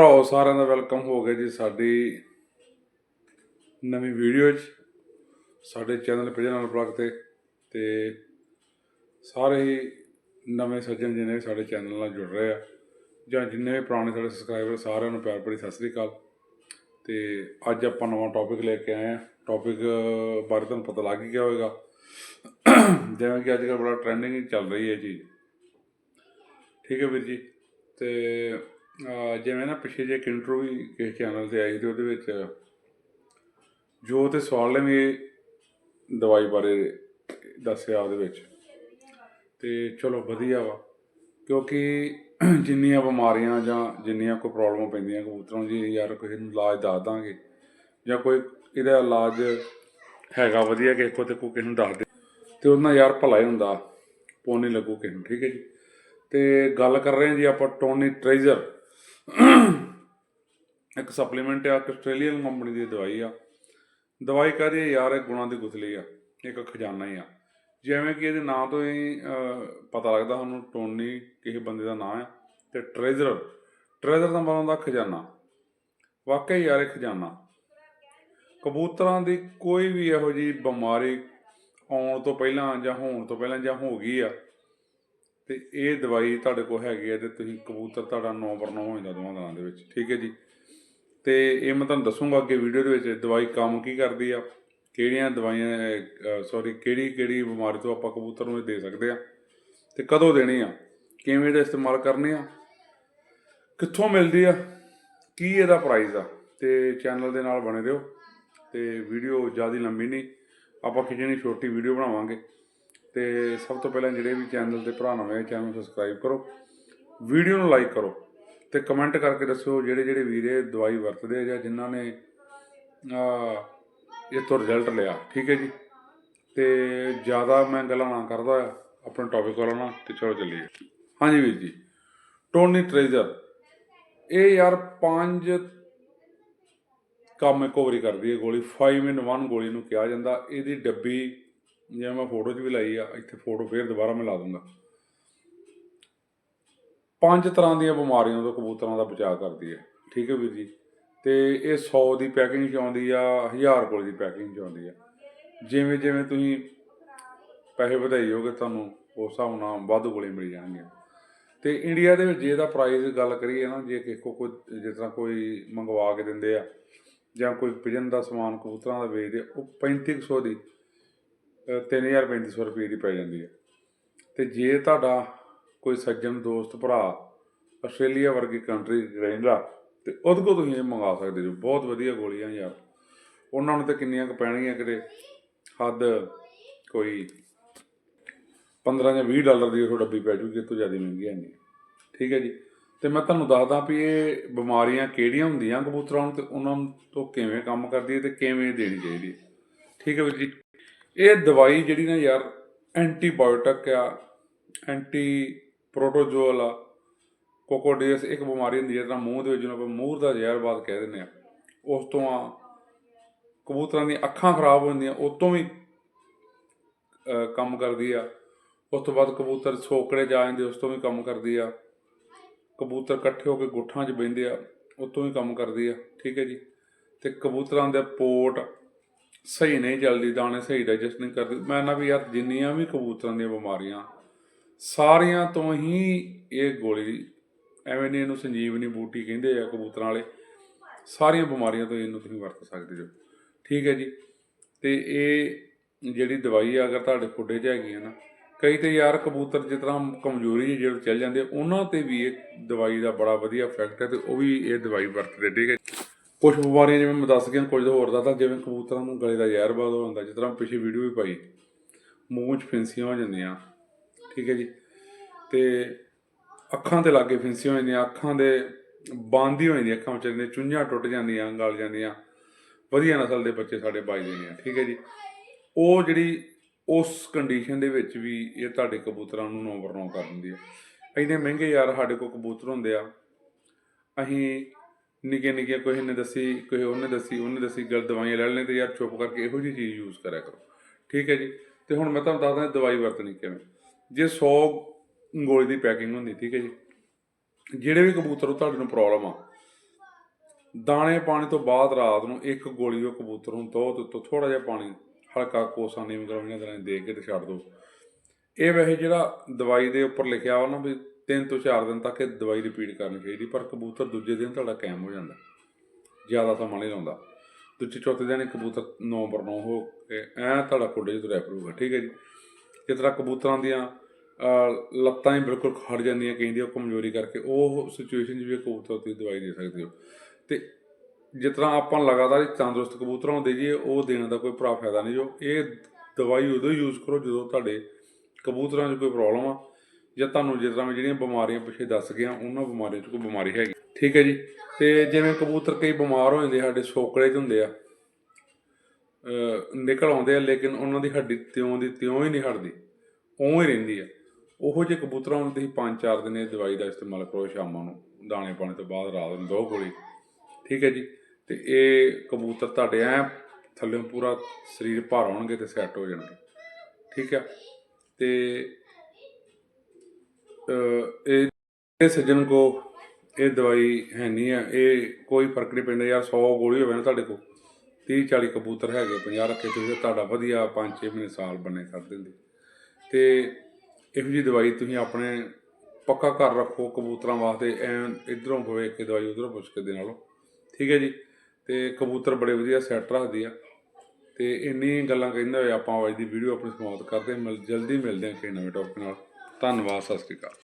ਭਰਾਓ, ਸਾਰਿਆਂ ਦਾ ਵੈਲਕਮ ਹੋ ਗਿਆ ਜੀ ਸਾਡੀ ਨਵੀਂ ਵੀਡੀਓ 'ਚ, ਸਾਡੇ ਚੈਨਲ ਪਿਜਨ ਨਾਲ ਬਲੌਗ ਤੇ ਤੇ ਸਾਰੇ ਹੀ ਨਵੇਂ ਸੱਜਣ ਜਿਨੇ ਵੀ ਸਾਡੇ ਚੈਨਲ ਨਾਲ ਜੁੜ ਰਹੇ ਆ, ਜਾਂ ਜਿੰਨੇ ਵੀ ਪੁਰਾਣੇ ਸਾਡੇ ਸਬਸਕ੍ਰਾਈਬਰ ਸਾਰਿਆਂ ਨੂੰ ਪਿਆਰ ਭਰੀ ਸਤਿ ਸ੍ਰੀ ਅਕਾਲ। ਤੇ ਅੱਜ ਆਪਾਂ ਨਵਾਂ ਟੌਪਿਕ ਲੈ ਕੇ ਆਏ ਆ। ਟੌਪਿਕ ਬਾਰੇ ਤੁਹਾਨੂੰ ਪਤਾ ਲੱਗ ਹੀ ਗਿਆ ਹੋਵੇਗਾ। ਜਿਵੇਂ ਕਿ ਅੱਜ ਕੱਲ੍ਹ ਬੜਾ ਟ੍ਰੈਂਡਿੰਗ ਚੱਲ ਰਹੀ ਹੈ ਜੀ। ਠੀਕ ਹੈ ਵੀਰ ਜੀ, ਤੇ ਜਿਵੇਂ ਨਾ ਪਿੱਛੇ ਜੇ ਇੱਕ ਇੰਟਰਵਿਊ ਕਿਸੇ ਚੈਨਲ ਤੇ ਆਈ ਤੇ ਉਹਦੇ ਵਿੱਚ ਜੋ ਤੇ ਸਵਾਲ ਨੇ ਵੀ ਦਵਾਈ ਬਾਰੇ ਦੱਸਿਆ ਉਹਦੇ ਵਿੱਚ। ਤੇ ਚਲੋ ਵਧੀਆ ਵਾ, ਕਿਉਂਕਿ ਜਿੰਨੀਆਂ ਬਿਮਾਰੀਆਂ ਜਾਂ ਜਿੰਨੀਆਂ ਕੋਈ ਪ੍ਰੋਬਲਮਾਂ ਪੈਂਦੀਆਂ ਕਬੂਤਰਾਂ ਨੂੰ ਜੀ, ਯਾਰ ਕਿਸੇ ਨੂੰ ਇਲਾਜ ਦੱਸ ਦਾਂਗੇ ਜਾਂ ਕੋਈ ਇਹਦਾ ਇਲਾਜ ਹੈਗਾ ਵਧੀਆ ਕਿ ਇੱਕੋ ਤੇ ਕੋਈ ਕਿਸੇ ਨੂੰ ਦੱਸ ਦੇ। ਤੇ ਉਹਦੇ ਯਾਰ ਭਲਾ ਹੀ ਹੁੰਦਾ, ਪੁੰਨ ਲੱਗੂ ਕਿਸੇ ਨੂੰ, ਠੀਕ ਹੈ ਜੀ। ਤੇ ਗੱਲ ਕਰ ਰਹੇ ਹਾਂ ਜੀ ਆਪਾਂ ਟੋਨੀ ਟ੍ਰੇਜ਼ਰ ਇੱਕ ਸਪਲੀਮੈਂਟ ਆ, ਇੱਕ ਆਸਟ੍ਰੇਲੀਅਨ ਕੰਪਨੀ ਦੀ ਦਵਾਈ ਆ। ਦਵਾਈ ਕਾਹਦੀ ਆ ਯਾਰ, ਇਹ ਗੁਣਾਂ ਦੀ ਗੁਥਲੀ ਆ, ਇੱਕ ਖਜ਼ਾਨਾ ਹੀ ਆ। ਜਿਵੇਂ ਕਿ ਇਹਦੇ ਨਾਂ ਤੋਂ ਹੀ ਪਤਾ ਲੱਗਦਾ ਸਾਨੂੰ ਟੋਨੀ ਕਿਸੇ ਬੰਦੇ ਦਾ ਨਾਂ ਆ, ਤੇ ਟ੍ਰੇਜ਼ਰ ਟ੍ਰੇਜ਼ਰ ਦਾ ਮਤਲਬ ਹੁੰਦਾ ਖਜ਼ਾਨਾ। ਵਾਕਈ ਯਾਰ, ਇਹ ਖਜ਼ਾਨਾ। ਕਬੂਤਰਾਂ ਦੀ ਕੋਈ ਵੀ ਇਹੋ ਜੀ ਬਿਮਾਰੀ ਆਉਣ ਤੋਂ ਪਹਿਲਾਂ ਜਾਂ ਹੋਣ ਤੋਂ ਪਹਿਲਾਂ ਜਾਂ ਹੋ ਗਈ ਆ ਤੇ ਇਹ ਦਵਾਈ ਤੁਹਾਡੇ ਕੋਲ ਹੈਗੀ ਹੈ ਤੇ ਤੁਸੀਂ ਕਬੂਤਰ ਤੁਹਾਡਾ ਨੌ ਬਰ ਨੌ ਹੋ ਜਾਂਦਾ ਦੋਵਾਂ ਦਿਨਾਂ ਦੇ ਵਿੱਚ, ਠੀਕ ਹੈ ਜੀ। ਤੇ ਇਹ ਮੈਂ ਤੁਹਾਨੂੰ ਦੱਸੂਗਾ ਅੱਗੇ ਵੀਡੀਓ ਦੇ ਵਿੱਚ ਦਵਾਈ ਕੰਮ ਕੀ ਕਰਦੀ ਆ, ਕਿਹੜੀਆਂ ਦਵਾਈਆਂ ਸੌਰੀ ਕਿਹੜੀ ਕਿਹੜੀ ਬਿਮਾਰੀ ਤੋਂ ਆਪਾਂ ਕਬੂਤਰ ਨੂੰ ਇਹ ਦੇ ਸਕਦੇ ਆ ਤੇ ਕਦੋਂ ਦੇਣੀ ਆ, ਕਿਵੇਂ ਇਹਦਾ ਇਸਤੇਮਾਲ ਕਰਨੇ ਆ, ਕਿੱਥੋਂ ਮਿਲਦੀ ਆ, ਕੀ ਇਹਦਾ ਪ੍ਰਾਈਸ ਆ, ਤੇ ਚੈਨਲ ਦੇ ਨਾਲ ਬਣੇ ਰਹੋ ਤੇ ਵੀਡੀਓ ਜ਼ਿਆਦਾ ਲੰਬੀ ਨਹੀਂ, ਆਪਾਂ ਖਿਚਣੀ ਛੋਟੀ ਵੀਡੀਓ ਬਣਾਵਾਂਗੇ। ਤੇ ਸਭ ਤੋਂ ਪਹਿਲਾਂ ਜਿਹੜੇ ਵੀ ਚੈਨਲ ਤੇ ਭਰਾ ਨਵੇਂ ਚੈਨਲ ਨੂੰ ਸਬਸਕ੍ਰਾਈਬ ਕਰੋ। ਵੀਡੀਓ ਨੂੰ ਲਾਈਕ ਕਰੋ ਤੇ ਕਮੈਂਟ ਕਰਕੇ ਦੱਸਿਓ ਜਿਹੜੇ ਜਿਹੜੇ ਵੀਰੇ ਦਵਾਈ ਵਰਤਦੇ ਆ ਜਾਂ ਜਿਨ੍ਹਾਂ ਨੇ, ਆ, ਇਹ ਤੋਂ ਰਿਜ਼ਲਟ ਲਿਆ। ਠੀਕ ਹੈ ਜੀ? ਤੇ ਜ਼ਿਆਦਾ ਮੈਂ ਗੱਲਾਂ ਨਾ ਕਰਦਾ, ਆਪਣੇ ਟੌਪਿਕ ਵੱਲ ਨਾ, ਤੇ ਚਲੋ ਚੱਲੀਏ। ਹਾਂਜੀ ਵੀਰ ਜੀ ਟੋਨੀ ਟ੍ਰੇਜ਼ਰ ਇਹ ਯਾਰ ਪੰਜ ਕੰਮ ਇੱਕੋ ਵਾਰੀ ਕਰਦੀ ਹੈ ਗੋਲੀ 5 ਇਨ 1 ਗੋਲੀ ਨੂੰ ਕਿਹਾ ਜਾਂਦਾ। ਇਹਦੀ ਡੱਬੀ ਜਿਵੇਂ ਮੈਂ ਫੋਟੋ 'ਚ ਵੀ ਲਾਈ ਆ ਇੱਥੇ ਫੋਟੋ ਫੇਰ ਦੁਬਾਰਾ ਮੈਂ ਲਾ ਦੂੰਗਾ ਪੰਜ ਤਰ੍ਹਾਂ ਦੀਆਂ ਬਿਮਾਰੀਆਂ ਤੋਂ ਕਬੂਤਰਾਂ ਦਾ ਬਚਾਅ ਕਰਦੀ ਹੈ ਠੀਕ ਹੈ ਵੀਰ ਜੀ? ਤੇ ਇਹ 100 ਦੀ ਪੈਕਿੰਗ 'ਚ ਆਉਂਦੀ ਆ 1000 ਕੋਲ ਦੀ ਪੈਕਿੰਗ 'ਚ ਆਉਂਦੀ ਆ। ਜਿਵੇਂ ਜਿਵੇਂ ਤੁਸੀਂ ਪੈਸੇ ਵਧਾਈ ਹੋਗੇ ਤੁਹਾਨੂੰ ਉਸ ਹਿਸਾਬ ਨਾਲ ਵੱਧ ਗੋਲੀ ਮਿਲ ਜਾਣਗੇ। ਤੇ ਇੰਡੀਆ ਦੇ ਵਿੱਚ ਜੇ ਇਹਦਾ ਪ੍ਰਾਈਸ ਗੱਲ ਕਰੀਏ ਨਾ ਜੇ ਕਿਸੇ ਕੋ ਕੋਈ ਜਿਸ ਤਰ੍ਹਾਂ ਕੋਈ ਮੰਗਵਾ ਕੇ ਦਿੰਦੇ ਆ ਜਾਂ ਕੋਈ ਪਿਜਨ ਦਾ ਸਮਾਨ ਕਬੂਤਰਾਂ ਦਾ ਵੇਚਦੇ ਆ, ਉਹ 3500 ਦੀ 3350 ਰੁਪਏ ਦੀ ਪੈ ਜਾਂਦੀ ਹੈ। ਤੇ ਜੇ ਤੁਹਾਡਾ ਕੋਈ ਸੱਜਣ, ਦੋਸਤ, ਭਰਾ ਆਸਟ੍ਰੇਲੀਆ ਵਰਗੀ ਕੰਟਰੀ ਰਹਿੰਦਾ, ਤੇ ਉਹਦੇ ਕੋਲ ਤੁਸੀਂ ਇਹ ਮੰਗਾ ਸਕਦੇ ਹੋ। ਬਹੁਤ ਵਧੀਆ ਗੋਲੀਆਂ ਯਾਰ। ਉਹਨਾਂ ਨੂੰ ਤੇ ਕਿੰਨੀਆਂ ਕੁ ਪੈਣਗੀਆਂ ਕਿਤੇ? ਹੱਦ ਕੋਈ 15 ਜਾਂ 20 ਡਾਲਰ ਦੀ ਉਹ ਡੱਬੀ ਪੈ ਜੂਗੀ ਤੋਂ ਜ਼ਿਆਦਾ ਮਹਿੰਗੀ ਹੈ ਨਹੀਂ। ਠੀਕ ਹੈ ਜੀ। ਤੇ ਮੈਂ ਤੁਹਾਨੂੰ ਦੱਸਦਾ ਵੀ ਇਹ ਬਿਮਾਰੀਆਂ ਕਿਹੜੀਆਂ ਹੁੰਦੀਆਂ ਕਬੂਤਰਾਂ ਨੂੰ ਤੇ ਉਹਨਾਂ ਤੋਂ ਕਿਵੇਂ ਕੰਮ ਕਰਦੀ ਹੈ ਤੇ ਕਿਵੇਂ ਦੇਣੀ ਚਾਹੀਦੀ ਹੈ। ਠੀਕ ਹੈ ਵੀਰ ਜੀ। ਇਹ ਦਵਾਈ ਜਿਹੜੀ ਨਾ ਯਾਰ ਐਂਟੀਬਾਇਓਟਿਕ ਆ ਐਂਟੀ ਪ੍ਰੋਟੋਜੋਲ ਆ ਕੋਕੋਡੀਅਸ ਇੱਕ ਬਿਮਾਰੀ ਹੁੰਦੀ ਹੈ ਜਿਹੜਾ ਮੂੰਹ ਦੇ ਵਿੱਚ ਜਿਹਨੂੰ ਆਪਾਂ ਮੂੰਹ ਦਾ ਜ਼ਹਿਰਬਾਦ ਕਹਿ ਦਿੰਦੇ ਆ। ਉਸ ਤੋਂ ਆ ਕਬੂਤਰਾਂ ਦੀਆਂ ਅੱਖਾਂ ਖਰਾਬ ਹੁੰਦੀਆਂ ਜਾਂਦੀਆਂ ਉਹ ਤੋਂ ਵੀ ਕੰਮ ਕਰਦੀ ਆ। ਉਸ ਤੋਂ ਬਾਅਦ ਕਬੂਤਰ ਸੋਕੜੇ ਜਾ ਜਾਂਦੇ, ਉਸ ਤੋਂ ਵੀ ਕੰਮ ਕਰਦੀ ਆ। ਕਬੂਤਰ ਇਕੱਠੇ ਹੋ ਕੇ ਗੁੱਠਾਂ 'ਚ ਬਹਿੰਦੇ ਆ ਉਹ ਤੋਂ ਵੀ ਕੰਮ ਕਰਦੀ ਆ, ਠੀਕ ਹੈ ਜੀ। ਤੇ ਕਬੂਤਰਾਂ ਦੇ ਪੋਟ ਸਹੀ ਨਹੀਂ ਚੱਲਦੀ ਦਾਣੇ ਸਹੀ ਡਾਈਜੈਸਟ ਨਹੀਂ ਕਰਦੇ। ਮੈਂ ਨਾ ਵੀ ਯਾਰ ਜਿੰਨੀਆਂ ਵੀ ਕਬੂਤਰਾਂ ਦੀਆਂ ਬਿਮਾਰੀਆਂ, ਸਾਰਿਆਂ ਤੋਂ ਹੀ ਇਹ ਗੋਲੀ, ਐਵੇਂ ਨਹੀਂ ਇਹਨੂੰ ਸੰਜੀਵਨੀ ਬੂਟੀ ਕਹਿੰਦੇ ਆ ਕਬੂਤਰਾਂ ਵਾਲੇ, ਸਾਰੀਆਂ ਬਿਮਾਰੀਆਂ ਤੋਂ ਇਹਨੂੰ ਤੁਸੀਂ ਵਰਤ ਸਕਦੇ ਹੋ। ਠੀਕ ਹੈ ਜੀ। ਤੇ ਇਹ ਜਿਹੜੀ ਦਵਾਈ ਆ, ਅਗਰ ਤੁਹਾਡੇ ਖੁੱਡੇ 'ਚ ਹੈਗੀ ਹੈ ਨਾ, ਕਈ ਤੇ ਯਾਰ ਕਬੂਤਰ ਜਿਸ ਤਰ੍ਹਾਂ ਕਮਜ਼ੋਰੀ ਜਿਹੀ ਜਿਹੜੇ ਚੱਲ ਜਾਂਦੇ ਉਹਨਾਂ ਤੇ ਵੀ ਇਹ ਦਵਾਈ ਦਾ ਬੜਾ ਵਧੀਆ ਇਫੈਕਟ ਹੈ ਤੇ ਉਹ ਵੀ ਇਹ ਦਵਾਈ ਵਰਤਦੇ ਠੀਕ ਹੈ ਕੁਝ ਬਿਮਾਰੀਆਂ ਜਿਵੇਂ ਮੈਂ ਦੱਸ ਗਿਆ, ਕੁਝ ਹੋਰ ਦਾ ਤਾਂ ਜਿਵੇਂ ਕਬੂਤਰਾਂ ਨੂੰ ਗਲੇ ਦਾ ਜ਼ਹਿਰ ਬਾਦ ਹੋ ਜਾਂਦਾ ਜਿਸ ਤਰ੍ਹਾਂ ਪਿਛੇ ਵੀਡੀਓ ਵੀ ਪਾਈ। ਮੂੰਹ 'ਚ ਫਿੰਸੀਆਂ ਹੋ ਜਾਂਦੀਆਂ, ਠੀਕ ਹੈ ਜੀ? ਤੇ ਅੱਖਾਂ ਤੇ ਲਾਗੇ ਫਿੰਸੀਆਂ ਹੋ ਜਾਂਦੀਆਂ, ਅੱਖਾਂ ਦੇ ਬਾਂਦੀ ਹੋ ਜਾਂਦੀਆਂ, ਅੱਖਾਂ ਵਿੱਚ ਦੇ ਚੁੰਝਾਂ ਟੁੱਟ ਜਾਂਦੀਆਂ, ਗਲ ਜਾਂਦੀਆਂ। ਵਧੀਆ ਨਸਲ ਦੇ ਬੱਚੇ ਸਾਡੇ ਬਾਜਦੇ ਨੇ ਠੀਕ ਹੈ ਜੀ? ਉਹ ਜਿਹੜੀ ਉਸ ਕੰਡੀਸ਼ਨ ਦੇ ਵਿੱਚ ਵੀ ਇਹ ਤੁਹਾਡੇ ਕਬੂਤਰਾਂ ਨੂੰ ਨੰਬਰ ਨੌ ਕਰ ਦਿੰਦੀ ਹੈ ਇੰਨੇ ਮਹਿੰਗੇ ਯਾਰ ਸਾਡੇ ਕੋਲ ਕਬੂਤਰ ਹੁੰਦੇ ਆ, ਅਸੀਂ ਨਿੱਕੇ ਨਿੱਕੇ ਕੋਈ ਨੇ ਦੱਸੀ, ਕੋਈ ਉਹਨੇ ਦੱਸੀ ਉਹਨੇ ਦੱਸੀ, ਗਲ ਦਵਾਈਆਂ ਲੈ ਲੈਣੇ ਤੇ ਯਾਰ ਚੁੱਪ ਕਰਕੇ ਇਹੋ ਜਿਹੀ ਚੀਜ਼ ਯੂਜ਼ ਕਰਿਆ ਕਰੋ। ਠੀਕ ਹੈ ਜੀ? ਤੇ ਹੁਣ ਮੈਂ ਤੁਹਾਨੂੰ ਦੱਸਦਾ ਦਵਾਈ ਵਰਤਣੀ ਕਿਵੇਂ। ਜੇ 100 ਗੋਲੀ ਦੀ ਪੈਕਿੰਗ ਹੁੰਦੀ, ਠੀਕ ਹੈ ਜੀ? ਜਿਹੜੇ ਵੀ ਕਬੂਤਰ ਨੂੰ ਤੁਹਾਡੇ ਨੂੰ ਪ੍ਰੋਬਲਮ ਆ। ਦਾਣੇ ਪਾਣੀ ਤੋਂ ਬਾਅਦ ਰਾਤ ਨੂੰ ਇੱਕ ਗੋਲੀ ਉਹ ਕਬੂਤਰ ਨੂੰ ਦੋ ਤੋਂ ਥੋੜਾ ਜਿਹਾ ਪਾਣੀ, ਹਲਕਾ ਕੋਸਾ ਨੀਮ ਗਰਮ ਦੇ ਕੇ ਤੇ ਛੱਡ ਦਿਓ ਇਹ ਵੈਸੇ ਜਿਹੜਾ ਦਵਾਈ ਦੇ ਉੱਪਰ ਲਿਖਿਆ ਵਾ ਨਾ ਵੀ ਤਿੰਨ ਤੋਂ ਚਾਰ ਦਿਨ ਤੱਕ ਇਹ ਦਵਾਈ ਰਿਪੀਟ ਕਰਨੀ ਚਾਹੀਦੀ, ਪਰ ਕਬੂਤਰ ਦੂਜੇ ਦਿਨ ਤੁਹਾਡਾ ਕਾਇਮ ਹੋ ਜਾਂਦਾ। ਜ਼ਿਆਦਾ ਸਮਾਂ ਨਹੀਂ ਲਾਉਂਦਾ। ਦੂਜੇ, ਚੌਥੇ ਦਿਨ ਕਬੂਤਰ 9 ਪਰ 9 ਹੋ ਕੇ ਐ ਤੁਹਾਡਾ ਕੁੱਡੇ 'ਚ ਤੁਰਿਆ ਫਿਰੂਗਾ, ਠੀਕ ਹੈ ਜੀ? ਜਿਸ ਤਰ੍ਹਾਂ ਕਬੂਤਰਾਂ ਦੀਆਂ ਲੱਤਾਂ ਹੀ ਬਿਲਕੁਲ ਖੜ ਜਾਂਦੀਆਂ ਕਹਿੰਦੀ ਉਹ ਕਮਜ਼ੋਰੀ ਕਰਕੇ ਉਹ ਸਿਚੁਏਸ਼ਨ 'ਚ ਵੀ ਕਬੂਤਰ ਦੀ ਦਵਾਈ ਦੇ ਸਕਦੇ ਹੋ। ਤੇ ਜਿਸ ਤਰ੍ਹਾਂ ਆਪਾਂ ਲਗਾਤਾਰ ਤੰਦਰੁਸਤ ਕਬੂਤਰਾਂ ਨੂੰ ਦੇਈਏ ਉਹ ਦੇਣ ਦਾ ਕੋਈ ਭਰਾ ਫਾਇਦਾ ਨਹੀਂ ਜੋ। ਇਹ ਦਵਾਈ ਉਦੋਂ ਯੂਜ਼ ਕਰੋ ਜਦੋਂ ਤੁਹਾਡੇ ਕਬੂਤਰਾਂ 'ਚ ਕੋਈ ਪ੍ਰੋਬਲਮ ਆ। ਜਾਂ ਤੁਹਾਨੂੰ ਜਿਸ ਤਰ੍ਹਾਂ ਵੀ ਜਿਹੜੀਆਂ ਬਿਮਾਰੀਆਂ ਪਿੱਛੇ ਦੱਸ ਗਿਆ ਉਹਨਾਂ ਬਿਮਾਰੀਆਂ 'ਚ ਕੋਈ ਬਿਮਾਰੀ ਹੈਗੀ। ਠੀਕ ਹੈ ਜੀ? ਤੇ ਜਿਵੇਂ ਕਬੂਤਰ ਕਈ ਬਿਮਾਰ ਹੋ ਜਾਂਦੇ ਸਾਡੇ ਸੋਕੜੇ 'ਚ ਹੁੰਦੇ ਆ। ਨਿਕਲ ਆਉਂਦੇ ਆ, ਲੇਕਿਨ ਉਹਨਾਂ ਦੀ ਹੱਡੀ ਤਿਉਂ ਦੀ ਤਿਉਂ ਹੀ ਨਹੀਂ ਹਟਦੀ। ਉਵੇਂ ਹੀ ਰਹਿੰਦੀ ਆ। ਉਹੋ ਜਿਹੇ ਕਬੂਤਰਾਂ ਨੂੰ ਤੁਸੀਂ 5-4 ਦਿਨ ਇਹ ਦਵਾਈ ਦਾ ਇਸਤੇਮਾਲ ਕਰੋ ਸ਼ਾਮਾਂ ਨੂੰ, ਦਾਣੇ ਪਾਣੀ ਤੋਂ ਬਾਅਦ, ਰਾਤ ਨੂੰ ਦੋ ਗੋਲੀ। ਠੀਕ ਹੈ ਜੀ? ਤੇ ਇਹ ਕਬੂਤਰ ਤੁਹਾਡੇ ਐ ਥੱਲੇ ਪੂਰਾ ਸਰੀਰ ਭਰ ਆਉਣਗੇ ਤੇ ਸੈੱਟ ਹੋ ਜਾਣਗੇ। ਠੀਕ ਹੈ ਤੇ ਇਹ ਇਹ ਸੱਜਣ ਕੋ ਇਹ ਦਵਾਈ ਹੈ ਨਹੀਂ ਆ, ਇਹ ਕੋਈ ਫ਼ਰਕ ਨਹੀਂ ਪੈਂਦਾ ਯਾਰ 100 ਗੋਲੀ ਹੋਵੇ ਨਾ ਤੁਹਾਡੇ ਕੋਲ 30 40 ਕਬੂਤਰ ਹੈਗੇ 50 ਰੱਖੇ ਤੁਸੀਂ, ਤੁਹਾਡਾ ਵਧੀਆ 5-6 ਮਹੀਨੇ ਸਾਲ ਬੰਨੇ ਕਰ ਦਿੰਦੇ। ਤੇ ਇਹੋ ਜੀ ਦਵਾਈ ਤੁਸੀਂ ਆਪਣੇ ਪੱਕਾ ਘਰ ਰੱਖੋ ਕਬੂਤਰਾਂ ਵਾਸਤੇ, ਐ ਇਧਰੋਂ ਹੋਵੇ ਕਿ ਦਵਾਈ, ਉਧਰੋਂ ਪੁੱਛ ਕੇ ਦੇ ਨਾਲੋਂ। ਠੀਕ ਹੈ ਜੀ, ਤੇ ਕਬੂਤਰ ਬੜੇ ਵਧੀਆ ਸੈੱਟ ਰੱਖਦੀ ਆ। ਤੇ ਇੰਨੀ ਗੱਲਾਂ ਕਹਿੰਦੇ ਹੋਏ ਆਪਾਂ ਅੱਜ ਦੀ ਵੀਡੀਓ ਆਪਣੀ ਸਮਾਪਤ ਕਰਦੇ ਹਾਂ। ਮਿਲ, ਜਲਦੀ ਮਿਲਦੇ ਹਾਂ ਕਿਸੇ ਨਵੇਂ ਟੌਪਿਕ ਨਾਲ। ਧੰਨਵਾਦ, ਸਤਿ ਸ਼੍ਰੀ ਅਕਾਲ।